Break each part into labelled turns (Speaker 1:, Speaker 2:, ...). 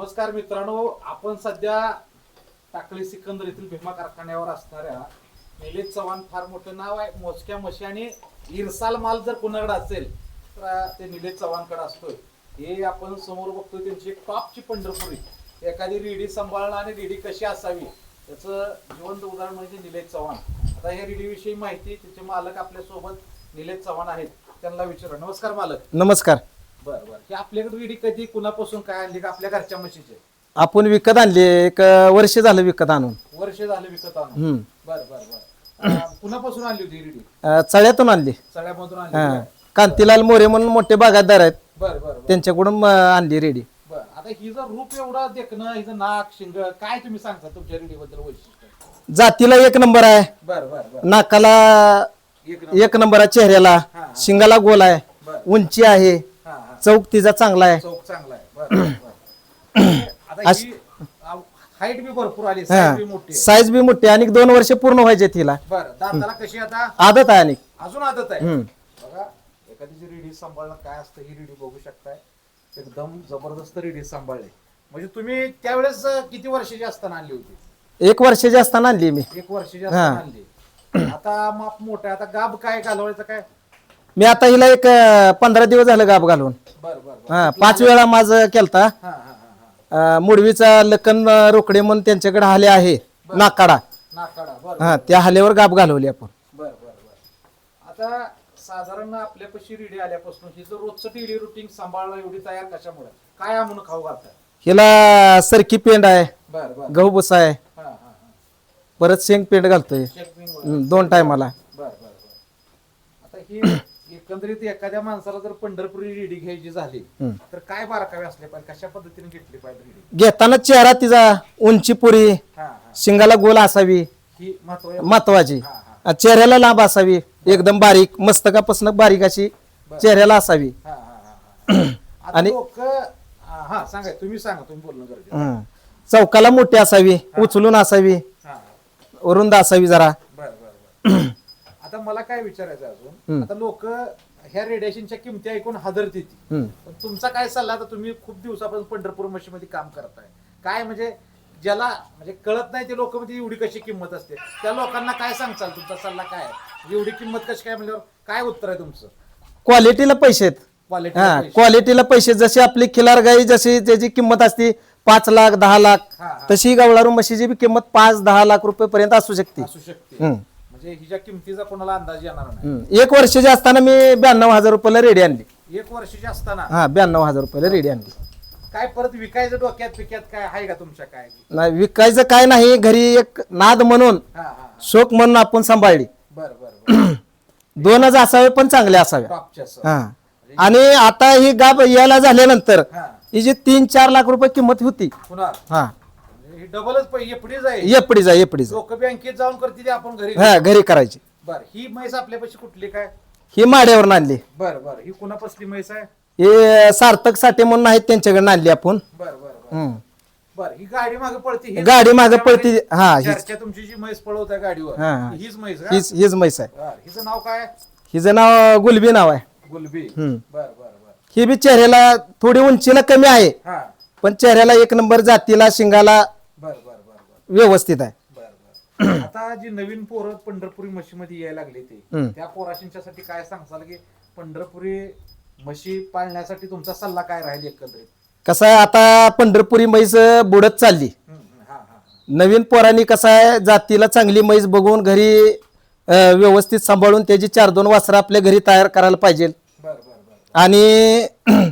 Speaker 1: नमस्कार मित्रांनो आपण सध्या टाकळी सिकंदर येथील भीमा कारखान्यावर असणाऱ्या निलेश चव्हाण फार मोठं नाव आहे मोजक्या म्हशी आणि इरसाल माल जर कुणाकडे असेल तर ते निलेश चव्हाणकडे असतोय. हे आपण समोर बघतोय त्यांची एक टॉपची पंढरपुरी. एखादी रेडी सांभाळणं आणि रेडी कशी असावी त्याचं जिवंत उदाहरण म्हणजे निलेश चव्हाण. आता या रेडीविषयी माहिती त्याचे मालक आपल्यासोबत निलेश चव्हाण आहेत त्यांना विचारा. नमस्कार मालक.
Speaker 2: नमस्कार.
Speaker 1: बर बर. हे आपल्याकडे रेडी कधी कुणापासून काय आणली? का आपल्या घरच्या म्हशीचे?
Speaker 2: आपण विकत आणली एक वर्ष झालं विकत आणून.
Speaker 1: वर्ष झाले विकत आणून.
Speaker 2: हम्म.
Speaker 1: बर बर बर. अं, कुणापासून आणली होती रेडी
Speaker 2: अं, चळ्यातून आणली.
Speaker 1: सगळ्यामधून आणली
Speaker 2: हा. कांतीलाल मोरे म्हणून मोठे बागायतदार आहेत.
Speaker 1: बर बर बर.
Speaker 2: त्यांच्याकडून अं, आणली रेडी.
Speaker 1: बर. आता हिचं रूप एवढं देखणं हिचं नाक शिंग काय तुम्ही सांगता तुमच्या रेडी बद्दल वैशिष्ट्य?
Speaker 2: जातीला एक नंबर आहे.
Speaker 1: बर बर बर.
Speaker 2: नाकाला
Speaker 1: एक नंबर.
Speaker 2: एक नंबर आहे चेहऱ्याला. शिंगाला गोल आहे. उंची आहे. चौक तिचा चांगला आहे.
Speaker 1: चौक चांगला आहे. बर बर बर. आता ही हाईट बी भरपूर आली साईज बी मोठी आहे.
Speaker 2: साईज बी मोठी आणि दोन वर्ष पूर्ण व्हायचे तिला.
Speaker 1: बर दाताला कशी आता?
Speaker 2: आदत आहे आणि.
Speaker 1: अजून आदत आहे.
Speaker 2: हम्म.
Speaker 1: बघा एखादी जी रेडी सांभाळणं काय असतं ही रेडी बघू शकताय. एकदम जबरदस्त रेडी सांभाळले. म्हणजे तुम्ही त्यावेळेस अं, किती वर्षाची असताना आणली होती?
Speaker 2: एक वर्षाची असताना आणली मी.
Speaker 1: एक वर्षाची असताना आणली. आता माप मोठं आहे. आता गाब काय घालवायचं काय?
Speaker 2: मी आता हिला एक अं, पंधरा दिवस झालं गाब घालून.
Speaker 1: बर बर बर
Speaker 2: हा पाच वेळा माझं केलता.
Speaker 1: हा हा हा हा
Speaker 2: अं, मुडवीचा लखन अं, रोकडे म्हणून त्यांच्याकडे हाले आहे नाकाडा.
Speaker 1: नाकाडा बर.
Speaker 2: हा त्या हालेवर गाब घालवली आपण.
Speaker 1: बर बर बर. आता साधारण आपल्यापाशी रेडी आल्यापासून हिचं रोजचं डेली रुटीन सांभाळणं एवढी तयार कशामुळे? काय खाऊ घालताय
Speaker 2: हिला सरकी पेंड आहे
Speaker 1: बर बर.
Speaker 2: गहू भुसा आहे.
Speaker 1: हा हा हा.
Speaker 2: परत शेंग पेंड घालतोय. दोन टायमाला.
Speaker 1: बर बर बर. आता ही एकंदरीत एखाद्या माणसाला जर पंढरपुरी रेडी घ्यायची झाली
Speaker 2: हम्म.
Speaker 1: तर काय बारकावे असले पाहिजे? कशा पद्धतीने घेतली पाहिजे रेडी
Speaker 2: घेताना चेहरा तिचा उंची पुरी
Speaker 1: हा हा.
Speaker 2: शिंगाला गोल असावी
Speaker 1: ही महत्त्व
Speaker 2: महत्वाची
Speaker 1: हा हा.
Speaker 2: चेहऱ्याला लांब असावी एकदम बारीक मस्तकापासून बारीक अशी चेहऱ्याला असावी.
Speaker 1: हा हा हा
Speaker 2: आणि-
Speaker 1: लोक हा सांगा तुम्ही सांगा तुम्ही बोलणं गरजेचं.
Speaker 2: चौकाला मोठी असावी उचलून असावी
Speaker 1: हा.
Speaker 2: रुंद असावी जरा.
Speaker 1: बर बर बर. आता मला काय विचारायचं अजून? आता लोक ह्या रेडिएशनच्या किमती ऐकून हादरते ती
Speaker 2: हम्म.
Speaker 1: पण तुमचा काय सल्ला आता तुम्ही खूप दिवसापासून पंढरपूर म्हशीमध्ये काम करताय. काय म्हणजे ज्याला म्हणजे कळत नाही ते लोक म्हणजे एवढी कशी किंमत असते. त्या लोकांना काय सांगचाल तुमचा सल्ला काय आहे? म्हणजे एवढी किंमत कशी काय म्हणल्यावर काय उत्तर आहे तुमचं?
Speaker 2: क्वालिटीला पैसे आहेत.
Speaker 1: क्वालिटी
Speaker 2: हा क्वालिटीला पैसे. जशी आपली खिलार गाई जशी त्याची किंमत असते पाच लाख दहा लाख
Speaker 1: हा, हा.
Speaker 2: तशी गवळारू म्हशीची बी किंमत पाच दहा लाख रुपये पर्यंत असू शकते.
Speaker 1: असू शकते.
Speaker 2: हम्म.
Speaker 1: म्हणजे हिच्या किमतीचा कोणाला अंदाज येणार नाही.
Speaker 2: हम्म. एक वर्षाची असताना मी ब्याण्णव हजार रुपयाला रेडी आणली.
Speaker 1: एक वर्षाची असताना?
Speaker 2: हा ब्याण्णव हजार रुपयाला रेडी आणली.
Speaker 1: काय परत विकायचं डोक्यात पिक्यात काय आहे का तुमच्या काय?
Speaker 2: नाही विकायचं काय नाही घरी एक नाद म्हणून
Speaker 1: हा हा हा.
Speaker 2: शोक म्हणून आपण सांभाळली.
Speaker 1: बर बर बर.
Speaker 2: दोनच असावे पण चांगले असावे.
Speaker 1: टॉपच्या सर
Speaker 2: हा. आणि आता ही गाब यायला झाल्यानंतर
Speaker 1: हा.
Speaker 2: हिची तीन चार लाख रुपये किंमत होती.
Speaker 1: पुन्हा
Speaker 2: हा.
Speaker 1: म्हणजे ही डबलच पैसे पुढे जाईल
Speaker 2: एपडी जा एपडी जा
Speaker 1: लोक बँकेत जाऊन करते ते आपण घरी.
Speaker 2: हा घरी करायची.
Speaker 1: बर ही म्हैस आपल्यापाशी कुठली काय?
Speaker 2: ही माड्यावर आणली.
Speaker 1: बर बर. ही कुणापासली म्हैस आहे?
Speaker 2: हे सार्थक साठे म्हणून आहेत त्यांच्याकडे आणली आपण.
Speaker 1: बर बर बर.
Speaker 2: हम्म.
Speaker 1: बर ही गाडी मागे पळते. ही-
Speaker 2: गाडी मागे पळते. हा हीच.
Speaker 1: चर्चा तुमची जी म्हैस पळवत आहे गाडीवर.
Speaker 2: हा.
Speaker 1: हीच म्हैस का?
Speaker 2: हीच हीच म्हैस आहे.
Speaker 1: बर हिचं नाव काय?
Speaker 2: हिचं नाव गुलबी नाव आहे.
Speaker 1: गुलबी.
Speaker 2: हम्म.
Speaker 1: बर बर बर.
Speaker 2: ही बी चेहऱ्याला थोडी उंचीला कमी आहे.
Speaker 1: हा.
Speaker 2: पण चेहऱ्याला एक नंबर जातीला शिंगाला व्यवस्थित आहे.
Speaker 1: बर बर. आता जी नवीन पोरं पंढरपुरी म्हशीमध्ये यायला लागली ते
Speaker 2: हम्म.
Speaker 1: त्या पोराशींच्यासाठी काय सांगसाल की पंढरपुरी म्हशी पाळण्यासाठी तुमचा सल्ला काय राहील एकंदरीत?
Speaker 2: कसं आहे आता पंढरपुरी म्हैस बुडत चालली.
Speaker 1: हम्म, हम्म, हा हा
Speaker 2: नवीन पोरांनी कसं आहे जातीला चांगली म्हैस बघून घरी अं, व्यवस्थित सांभाळून त्याची चार दोन वासरं आपल्या घरी तयार करायला पाहिजे.
Speaker 1: बर बर बर.
Speaker 2: आणि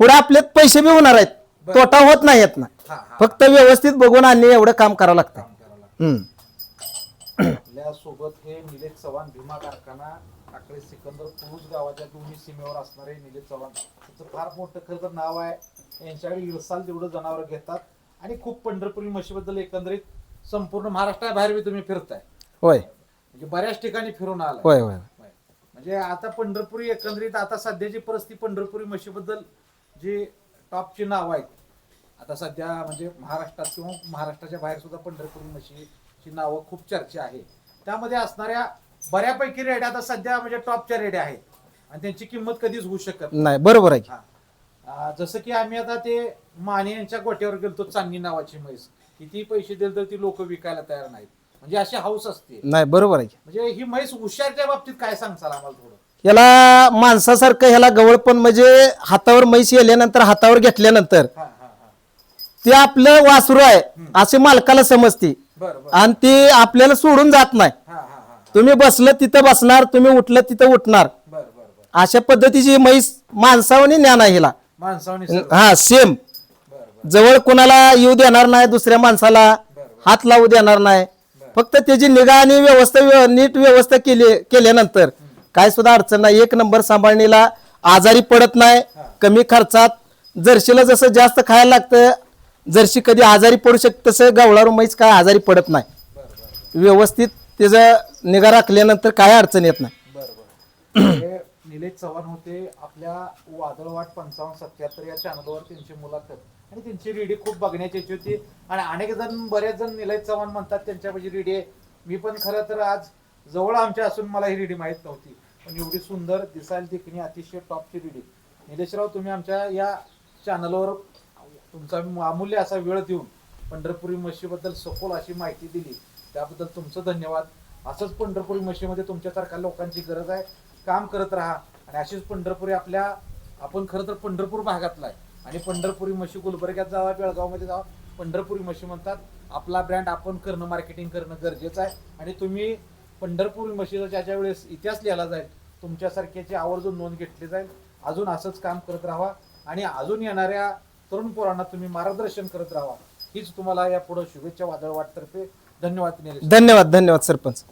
Speaker 2: पुढे आपले पैसे बी होणार आहेत. तोटा होत नाही येत ना. फक्त व्यवस्थित बघून आणणे एवढं काम करावं लागतं.
Speaker 1: काम करावं लागतं.
Speaker 2: हम्म.
Speaker 1: आपल्यासोबत हे निलेश चव्हाण भीमा कारखाना टाकळी सिकंदर पुरुष गावाच्या दोन्ही सीमेवर असणारे निलेश चव्हाण. त्याचं फार मोठं खरं तर नाव आहे. यांच्याकडे इरसाल तेवढं जनावर घेतात. आणि खूप पंढरपुरी म्हशीबद्दल एकंदरीत संपूर्ण महाराष्ट्राबाहेर बी तुम्ही फिरताय.
Speaker 2: होय.
Speaker 1: म्हणजे बऱ्याच ठिकाणी फिरून आलाय.
Speaker 2: होय. होय.
Speaker 1: म्हणजे आता पंढरपुरी एकंदरीत आता सध्याची परिस्थिती पंढरपुरी म्हशीबद्दल जी टॉपची नाव आहेत आता सध्या म्हणजे महाराष्ट्रात किंवा महाराष्ट्राच्या बाहेर सुद्धा पंढरपुरी म्हशीची नावं खूप चर्चा आहे. त्यामध्ये असणाऱ्या बऱ्यापैकी रेड्या आता सध्या म्हणजे टॉपच्या रेड्या आहेत. आणि त्यांची किंमत कधीच होऊ शकत नाही.
Speaker 2: नाही बरोबर आहे.
Speaker 1: हा. अं, जसं की आम्ही आता ते माने यांच्या गोट्यावर गेलतो चांदणी नावाची म्हैस. किती पैसे दिले तर ती लोक विकायला तयार नाहीत. म्हणजे अशी हाऊस असते.
Speaker 2: नाही बरोबर आहे.
Speaker 1: म्हणजे ही म्हैस हुशारच्या बाबतीत काय सांगचाल आम्हाला थोडं?
Speaker 2: याला माणसासारखं ह्याला गवळ पण म्हणजे हातावर म्हैस येल्यानंतर हातावर घेतल्यानंतर
Speaker 1: हा.
Speaker 2: ते आपलं वासरू आहे असे मालकाला समजते. आणि ते आपल्याला सोडून जात नाही. तुम्ही बसलं तिथं बसणार तुम्ही उठलं तिथं उठणार. अशा पद्धतीची म्हैस माणसावनी ज्ञान आहे हिला.
Speaker 1: माणसावणी.
Speaker 2: हा सेम जवळ कोणाला येऊ देणार नाही दुसऱ्या माणसाला हात लावू देणार नाही. फक्त त्याची निगा आणि व्यवस्था व्य- नीट व्यवस्था केली केल्यानंतर काय सुद्धा अडचण नाही. एक नंबर सांभाळणीला आजारी पडत नाही कमी खर्चात जर्शीला जसं जास्त खायला लागतं जरशी कधी आजारी पडू शकते तसं गवळारू म्हैस काय आजारी पडत नाही.
Speaker 1: बरं बरं
Speaker 2: व्यवस्थित त्याचा निगा राखल्यानंतर काय अडचण येत नाही.
Speaker 1: बरं बरं हे निलेश चव्हाण होते आपल्या वादळवाट पंचावन्न सत्याहत्तर या चॅनलवर त्यांची मुलाखत. आणि त्यांची रेडी खूप बघण्याची इच्छा होती. आणि अनेक जण बरेच जण निलेश चव्हाण म्हणतात त्यांच्यापाशी रेडी आहे. मी पण खरं तर आज जवळ आमच्या असून मला ही रेडी माहीत नव्हती. पण एवढी सुंदर दिसायला देखणी अतिशय टॉपची रेडी निलेशराव तुम्ही आमच्या या चॅनलवर तुमचा अमूल्य असा वेळ देऊन पंढरपुरी म्हशीबद्दल सखोल अशी माहिती दिली त्याबद्दल तुमचं धन्यवाद. असंच पंढरपुरी म्हशीमध्ये तुमच्यासारख्या लोकांची गरज आहे. काम करत राहा आणि अशीच पंढरपुरी आपल्या आपण खरं तर पंढरपूर भागातला आहे. आणि पंढरपुरी म्हशी गुलबर्ग्यात जावा बेळगावमध्ये जावा. पंढरपुरी म्हशी म्हणतात आपला ब्रँड आपण करणं मार्केटिंग करणं गरजेचं आहे. आणि तुम्ही पंढरपुरी म्हशीचा ज्याच्या वेळेस इतिहास लिहिला जाईल तुमच्यासारख्याची आवर्जून नोंद घेतली जाईल. अजून असंच काम करत राहा. आणि अजून येणाऱ्या तरुण पोरांना तुम्ही मार्गदर्शन करत राहा. हीच तुम्हाला या पुढे शुभेच्छा वादळ वाटतर्फे धन्यवाद
Speaker 2: धन्यवाद धन्यवाद सरपंच.